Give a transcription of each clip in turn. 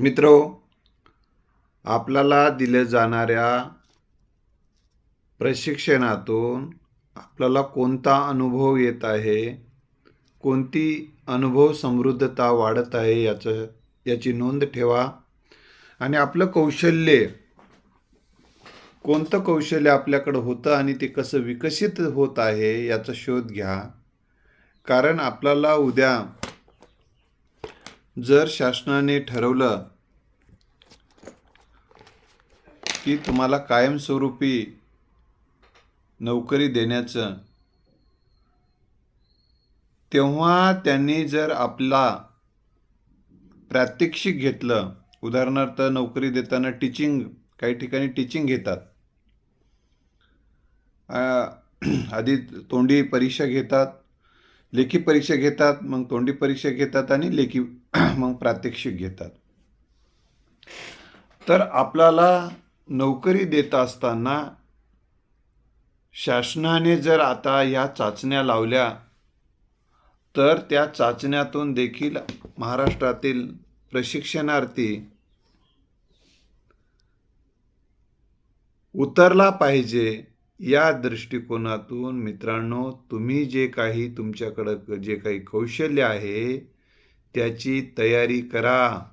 मित्रो आपल्याला दिल्या जाणाऱ्या प्रशिक्षणातून आपल्याला कोणता अनुभव येत आहे? कोणती अनुभव समृद्धता वाढत आहे याचं याची नोंद ठेवा. आणि आपलं कौशल्य कोणतं कौशल्य आपल्याकडं होतं आणि ते कसं विकसित होत आहे याचा शोध घ्या. कारण आपल्याला उद्या जर शासनाने ठरवलं की तुम्हाला कायमस्वरूपी नोकरी देण्याचं तेव्हा त्यांनी जर आपला प्रात्यक्षिक घेतलं उदाहरणार्थ नोकरी देताना टीचिंग काही ठिकाणी टीचिंग घेतात. आधी तोंडी परीक्षा घेतात लेखी परीक्षा घेतात मग तोंडी परीक्षा घेतात आणि लेखी मग प्रात्यक्षिक घेतात. तर आपल्याला नोकरी देत असताना शासनाने जर आता या चाचण्या लावल्या तर त्या चाचण्यातून देखील महाराष्ट्रातील प्रशिक्षणार्थी उतरला पाहिजे या दृष्टिकोनातून मित्रांनो तुम्ही जे काही तुमच्याकडं जे काही कौशल्य आहे त्याची तयारी करा.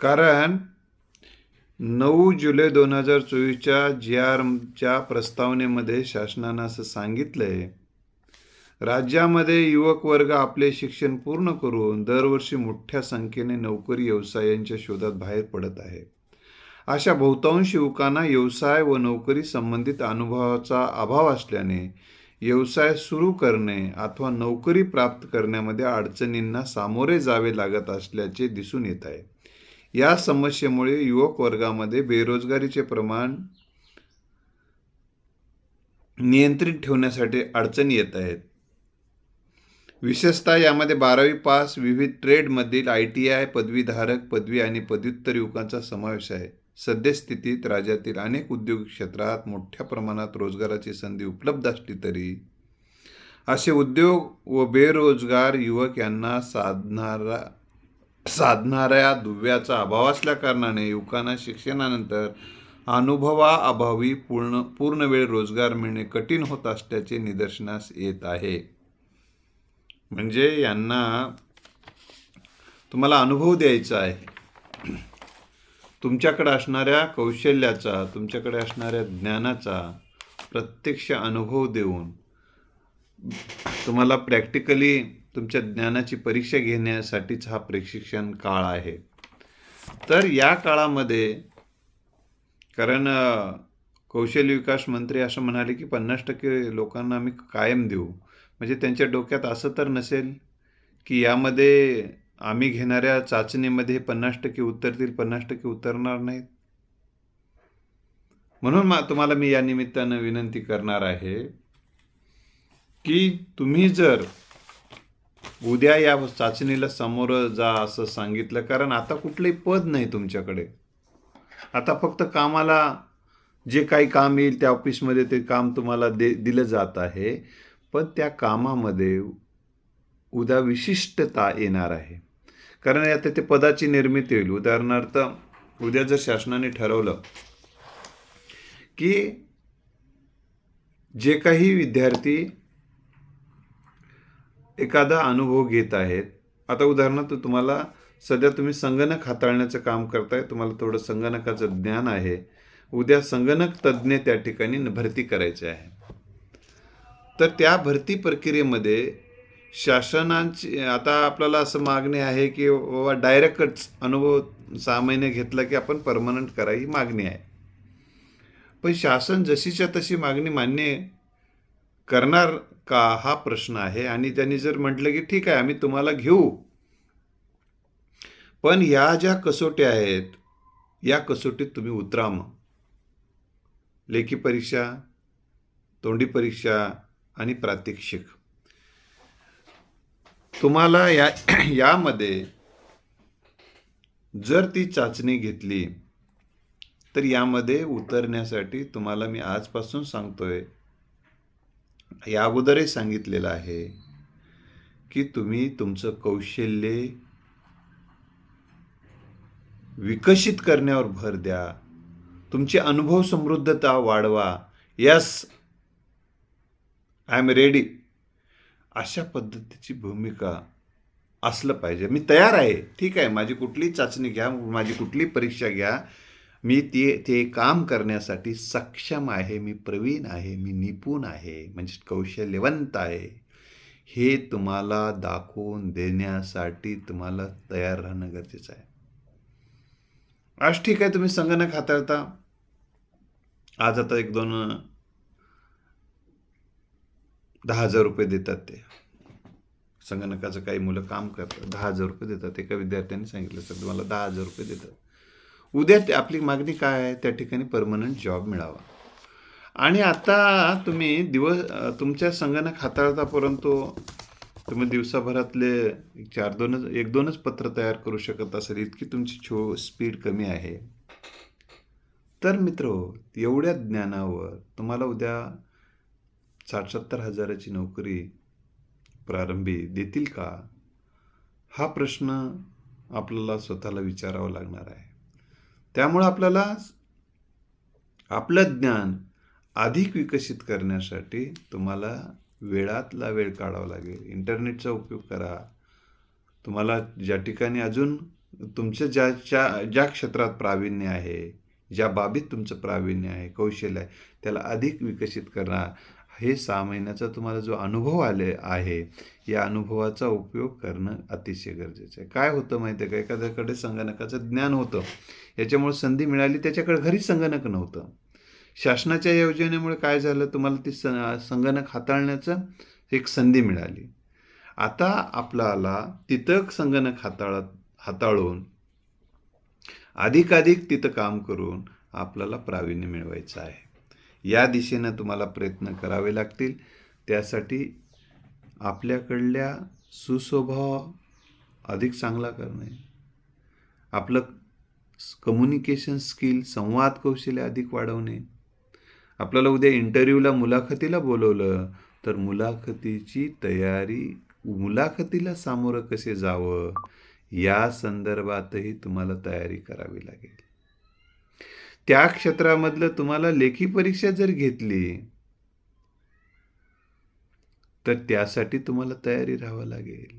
कारण नऊ जुलै दोन हजार चोवीसच्या जी आरच्या प्रस्तावनेमध्ये शासनानं असं सांगितलं आहे राज्यामध्ये युवक वर्ग आपले शिक्षण पूर्ण करून दरवर्षी मोठ्या संख्येने नोकरी व्यवसायांच्या शोधात बाहेर पडत आहे. अशा बहुतांश युवकांना व्यवसाय व नोकरी संबंधित अनुभवाचा अभाव असल्याने व्यवसाय सुरू करणे अथवा नोकरी प्राप्त करण्यामध्ये अडचणींना सामोरे जावे लागत असल्याचे दिसून येत आहे. या समस्येमुळे युवक वर्गामध्ये बेरोजगारीचे प्रमाण नियंत्रित ठेवण्यासाठी अडचणी येत आहेत. विशेषतः यामध्ये बारावी पास विविध ट्रेडमधील आय टी आय पदवीधारक पदवी आणि पदव्युत्तर युवकांचा समावेश आहे. सद्यस्थितीत राज्यातील अनेक उद्योग क्षेत्रात मोठ्या प्रमाणात रोजगाराची संधी उपलब्ध असली तरी असे उद्योग व बेरोजगार युवक यांना साधणारा साधणाऱ्या दुव्याचा अभाव असल्या कारणाने युवकांना शिक्षणानंतर अनुभवाअभावी पूर्ण पूर्ण वेळ रोजगार मिळणे कठीण होत असल्याचे निदर्शनास येत आहे. म्हणजे यांना तुम्हाला अनुभव द्यायचा आहे. तुमच्याकडे असणाऱ्या कौशल्याचा तुमच्याकडे असणाऱ्या ज्ञानाचा प्रत्यक्ष अनुभव देऊन तुम्हाला प्रॅक्टिकली तुमच्या ज्ञानाची परीक्षा घेण्यासाठीच हा प्रशिक्षण काळ आहे. तर या काळामध्ये कारण कौशल्य विकास मंत्री असं म्हणाले की पन्नास टक्के लोकांना आम्ही कायम देऊ. म्हणजे त्यांच्या डोक्यात असं तर नसेल की यामध्ये आम्ही घेणाऱ्या चाचणीमध्ये पन्नास टक्के उत्तरतील पन्नास टक्के उतरणार नाहीत? म्हणून मा तुम्हाला मी या निमित्तानं विनंती करणार आहे की तुम्ही जर उद्या या चाचणीला समोर जा असं सांगितलं. कारण आता कुठलंही पद नाही तुमच्याकडे. आता फक्त कामाला जे काही काम येईल त्या ऑफिसमध्ये ते काम तुम्हाला दे दिलं जात आहे. पण त्या कामामध्ये उद्या विशिष्टता येणार आहे. कारण आता ते पदाची निर्मिती होईल. उदाहरणार्थ उद्या जर शासनाने ठरवलं की जे काही विद्यार्थी एखादा अनुभव घेत आहेत. आता उदाहरणार्थ तुम्हाला सध्या तुम्ही संगणक हाताळण्याचं काम करताय तुम्हाला थोडं संगणकाचं ज्ञान आहे. उद्या संगणक तज्ज्ञ त्या ठिकाणी भरती करायचे आहे. तर त्या भरती प्रक्रियेमध्ये शासनाची आता आपल्याला असं मागणी आहे की बाबा डायरेक्टच अनुभव सहा महिने घेतला की आपण परमनंट करा ही मागणी आहे. पण शासन जशीच्या तशी मागणी मान्य करणार का हा प्रश्न आहे? आणि त्यांनी जर म्हटलं की ठीक आहे आम्ही तुम्हाला घेऊ. पण ह्या ज्या कसोट्या आहेत या कसोटीत तुम्ही उतरा मग. लेखी परीक्षा तोंडी परीक्षा आणि प्रात्यक्षिक. तुम्हाला या यामध्ये जर ती चाचणी घेतली तर यामध्ये उतरण्यासाठी तुम्हाला मी आजपासून सांगतोय या अगोदरही सांगितलेलं आहे की तुम्ही तुमचं कौशल्य विकसित करण्यावर भर द्या. तुमची अनुभव समृद्धता वाढवा. यस आय एम रेडी अशा पद्धतीची भूमिका असलं पाहिजे. मी तयार आहे. ठीक आहे. माझी कुठलीही चाचणी घ्या माझी कुठलीही परीक्षा घ्या. मी ते ते काम करण्यासाठी सक्षम आहे मी प्रवीण आहे मी निपुण आहे म्हणजे कौशल्यवंत आहे. हे तुम्हाला दाखवून देण्यासाठी तुम्हाला तयार राहणं गरजेचं आहे. आज ठीक आहे तुम्ही संगणक हाताळता. आज आता एक दोन दहा हजार रुपये देतात ते. संगणकाचं काही मुलं काम करतात दहा हजार रुपये देतात. एका विद्यार्थ्यांनी सांगितलं सर तुम्हाला दहा हजार रुपये देतात. उद्या ते आपली मागणी काय आहे? त्या ठिकाणी परमनंट जॉब मिळावा. आणि आता तुम्ही दिवस तुमच्या संगणक हाताळता परंतु तुम्ही दिवसाभरातले चार दोनच एक दोनच पत्र तयार करू शकत असेल इतकी तुमची छो स्पीड कमी आहे. तर मित्र एवढ्या ज्ञानावर तुम्हाला उद्या साठ सत्तर हजाराची नोकरी प्रारंभी देतील का? हा प्रश्न आपल्याला स्वतःला विचारावा लागणार आहे. त्यामुळं आपल्याला आपलं ज्ञान अधिक विकसित करण्यासाठी तुम्हाला वेळातला वेळ काढावा लागेल. इंटरनेटचा उपयोग करा. तुम्हाला ज्या ठिकाणी अजून तुमच्या ज्याच्या ज्या क्षेत्रात प्रावीण्य आहे ज्या बाबीत तुमचं प्रावीण्य आहे कौशल्य आहे त्याला अधिक विकसित करा हे सहा महिन्याचा तुम्हाला जो अनुभव आले आहे या अनुभवाचा उपयोग करणं अतिशय गरजेचं आहे. काय होतं माहिती आहे का? एखाद्याकडे संगणकाचं ज्ञान होतं याच्यामुळे संधी मिळाली त्याच्याकडे घरी संगणक नव्हतं. शासनाच्या योजनेमुळे काय झालं? तुम्हाला ती स संगणक हाताळण्याचं एक संधी मिळाली. आता आपल्याला तिथं संगणक हाताळत हाताळून अधिकाधिक तिथं काम करून आपल्याला प्रावीण्य मिळवायचं आहे. या दिशेनं तुम्हाला प्रयत्न करावे लागतील. त्यासाठी आपल्याकडल्या सुस्वभाव अधिक चांगला करणे. आपलं कम्युनिकेशन स्किल संवाद कौशल्य अधिक वाढवणे. आपल्याला उद्या इंटरव्ह्यूला मुलाखतीला बोलवलं तर मुलाखतीची तयारी मुलाखतीला सामोरं कसे जावं या संदर्भातही तुम्हाला तयारी करावी लागेल. त्या क्षेत्रामधलं तुम्हाला लेखी परीक्षा जर घेतली तर त्यासाठी तुम्हाला तयारी राहावं लागेल.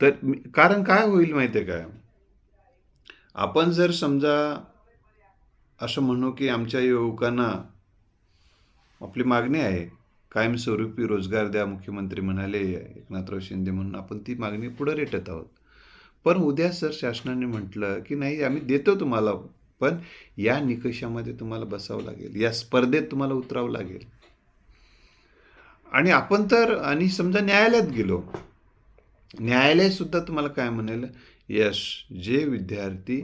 तर कारण काय होईल माहिती आहे काय आपण जर समजा असं म्हणू की आमच्या युवकांना आपली मागणी आहे कायमस्वरूपी रोजगार द्या मुख्यमंत्री म्हणाले एकनाथराव शिंदे म्हणून आपण ती मागणी पुढे रेटत आहोत. पण उद्या सर शासनाने म्हटलं की नाही आम्ही देतो तुम्हाला पण या निकषामध्ये तुम्हाला बसावं लागेल या स्पर्धेत तुम्हाला उतरावं लागेल. आणि आपण तर आणि समजा न्यायालयात गेलो न्यायालय सुद्धा तुम्हाला काय म्हणेल? यश जे विद्यार्थी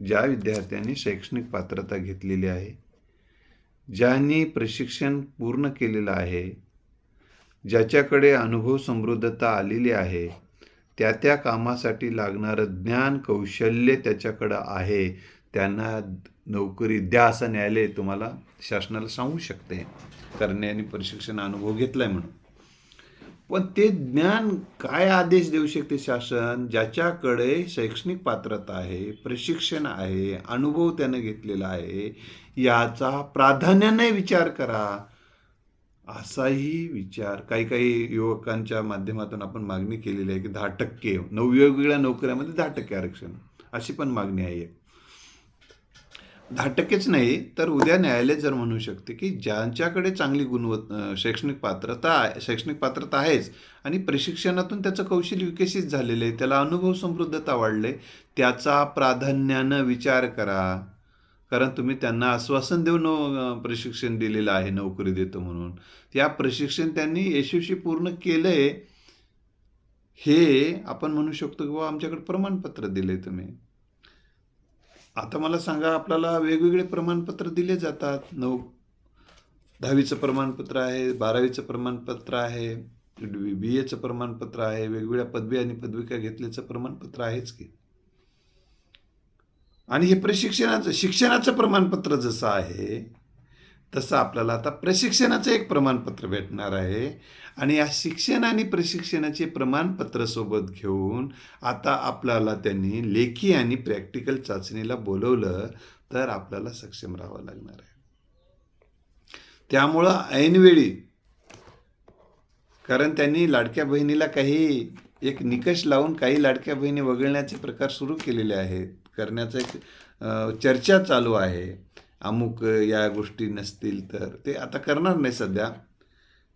ज्या विद्यार्थ्यांनी शैक्षणिक पात्रता घेतलेली आहे ज्यांनी प्रशिक्षण पूर्ण केलेलं आहे ज्याच्याकडे अनुभव समृद्धता आलेली आहे त्या त्या कामासाठी लागणारं ज्ञान कौशल्य त्याच्याकडं आहे. त्यांना नोकरी द्या असं न्यायालय तुम्हाला शासनाला सांगू शकते. कारण यांनी प्रशिक्षण अनुभव घेतलाय म्हणून. पण ते ज्ञान काय आदेश देऊ शकते शासन? ज्याच्याकडे शैक्षणिक पात्रता आहे प्रशिक्षण आहे अनुभव त्यानं घेतलेला आहे याचा प्राधान्याने विचार करा. असाही विचार काही काही युवकांच्या माध्यमातून आपण मागणी केलेली आहे की दहा टक्के नऊ वेगवेगळ्या नोकऱ्यामध्ये दहा टक्के आरक्षण अशी पण मागणी आहे. दहा टक्केच नाही तर उद्या न्यायालय जर म्हणू शकते की ज्यांच्याकडे चांगली गुणवत् शैक्षणिक पात्रता शैक्षणिक पात्रता आहेच आणि प्रशिक्षणातून त्याचं कौशल्य विकसित झालेलं आहे त्याला अनुभव समृद्धता वाढले त्याचा प्राधान्यानं विचार करा. कारण तुम्ही त्यांना आश्वासन देऊन प्रशिक्षण दिलेलं आहे नोकरी देतो म्हणून. त्या प्रशिक्षण त्यांनी यशस्वी पूर्ण केलंय. हे आपण म्हणू शकतो की बाबा आमच्याकडे प्रमाणपत्र दिले तुम्ही. आता मला सांगा आपल्याला वेगवेगळे प्रमाणपत्र दिले जातात. नऊ दहावीचं प्रमाणपत्र आहे बारावीचं प्रमाणपत्र आहे बी एचं प्रमाणपत्र आहे वेगवेगळ्या पदवी आणि पदविका घेतल्याचं प्रमाणपत्र आहेच की. आणि हे प्रशिक्षणाचं शिक्षणाचं प्रमाणपत्र जसं आहे तसं आपल्याला आता प्रशिक्षणाचं एक प्रमाणपत्र भेटणार आहे. आणि या शिक्षण आणि प्रशिक्षणाचे प्रमाणपत्र सोबत घेऊन आता आपल्याला त्यांनी लेखी आणि प्रॅक्टिकल चाचणीला बोलवलं तर आपल्याला सक्षम राहावं लागणार आहे. त्यामुळं ऐनवेळी कारण त्यांनी लाडक्या बहिणीला काही एक निकष लावून काही लाडक्या बहिणी वगळण्याचे प्रकार सुरू केलेले आहेत. करण्याचं एक चर्चा चालू आहे. अमुक या गोष्टी नसतील तर. ते आता करणार नाही सध्या.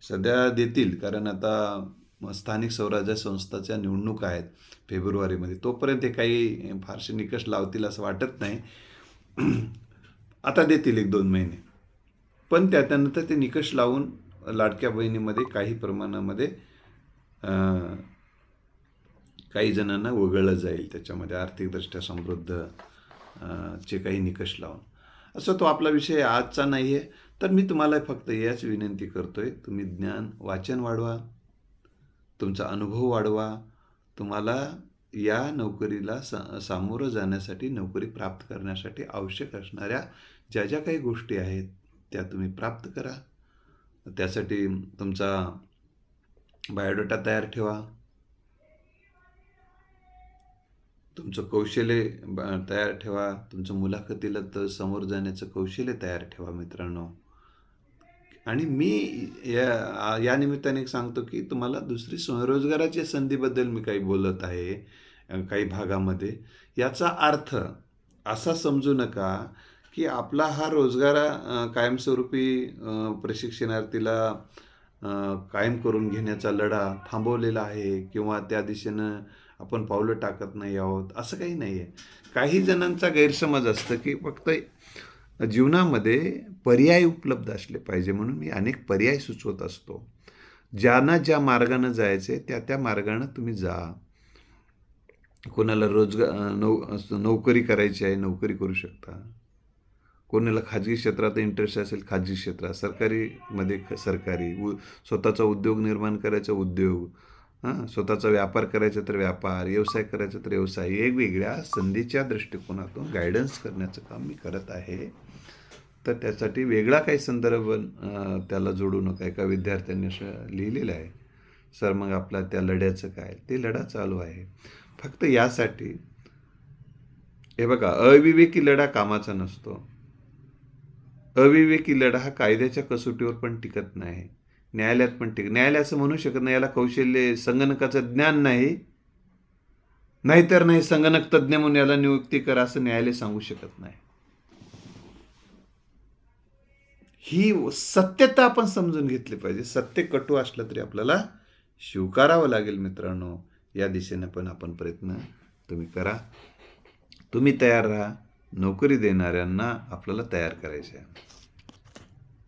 सध्या देतील. कारण आता स्थानिक स्वराज्य संस्थाच्या निवडणूक आहेत फेब्रुवारीमध्ये. तोपर्यंत ते काही फारसे निकष लावतील असं वाटत नाही. आता देतील एक दोन महिने. पण त्या त्यानंतर ते निकष लावून लाडक्या बहिणीमध्ये काही प्रमाणामध्ये काही जणांना वगळलं जाईल त्याच्यामध्ये आर्थिकदृष्ट्या समृद्ध चे काही निकष लावून. असं तो आपला विषय आजचा नाही आहे तर मी तुम्हाला फक्त याच विनंती करतो आहे तुम्ही ज्ञान वाचन वाढवा. तुमचा अनुभव वाढवा. तुम्हाला या नोकरीला सा सामोरं जाण्यासाठी नोकरी प्राप्त करण्यासाठी आवश्यक असणाऱ्या ज्या ज्या काही गोष्टी आहेत त्या तुम्ही प्राप्त करा. त्यासाठी तुमचा बायोडेटा तयार ठेवा. तुमचं कौशल्य तयार ठेवा. तुमचं मुलाखतीला तर समोर जाण्याचं कौशल्य तयार ठेवा मित्रांनो. आणि मी या या निमित्ताने सांगतो की तुम्हाला दुसरी स्वयंरोजगाराच्या संधीबद्दल मी काही बोलत आहे काही भागामध्ये. याचा अर्थ असा समजू नका की आपला हा रोजगार कायमस्वरूपी प्रशिक्षणार्थीला कायम करून घेण्याचा लढा थांबवलेला आहे किंवा त्या दिशेनं आपण पावलं टाकत नाही आहोत असं काही नाही आहे काही जणांचा गैरसमज असतं की फक्त जीवनामध्ये पर्याय उपलब्ध असले पाहिजे म्हणून मी अनेक पर्याय सुचवत असतो. ज्यांना ज्या मार्गानं जायचे त्या त्या मार्गानं तुम्ही जा. कोणाला रोजगार नौ नोकरी करायची आहे नोकरी करू शकता. कोणाला खाजगी क्षेत्रात इंटरेस्ट असेल खाजगी क्षेत्रात. सरकारीमध्ये ख- सरकारी. उ स्वतःचा उद्योग निर्माण करायचा उद्योग. हां स्वतःचा व्यापार करायचा तर व्यापार व्यवसाय करायचा तर व्यवसाय वेगवेगळ्या संधीच्या दृष्टिकोनातून गायडन्स करण्याचं काम मी करत आहे. तर त्यासाठी वेगळा काही संदर्भ त्याला जोडू नका. एका विद्यार्थ्यांनी असं लिहिलेलं आहे. सर मग आपला त्या लढ्याचं काय? ते लढा चालू आहे. फक्त यासाठी हे बघा अविवेकी लढा कामाचा नसतो. अविवेकी लढा हा कायद्याच्या कसोटीवर पण टिकत नाही. न्यायालयात पण टिक न्यायालय असं म्हणू शकत नाही याला कौशल्य संगणकाचं ज्ञान नाही. नाहीतर नाही संगणक तज्ज्ञ म्हणून याला नियुक्ती करा असं न्यायालय सांगू शकत नाही. ही सत्यता आपण समजून घेतली पाहिजे. सत्य कटू असलं तरी आपल्याला स्वीकारावं लागेल मित्रांनो. या दिशेनं पण आपण प्रयत्न तुम्ही करा. तुम्ही तयार राहा. नोकरी देणाऱ्यांना आपल्याला तयार करायचं आहे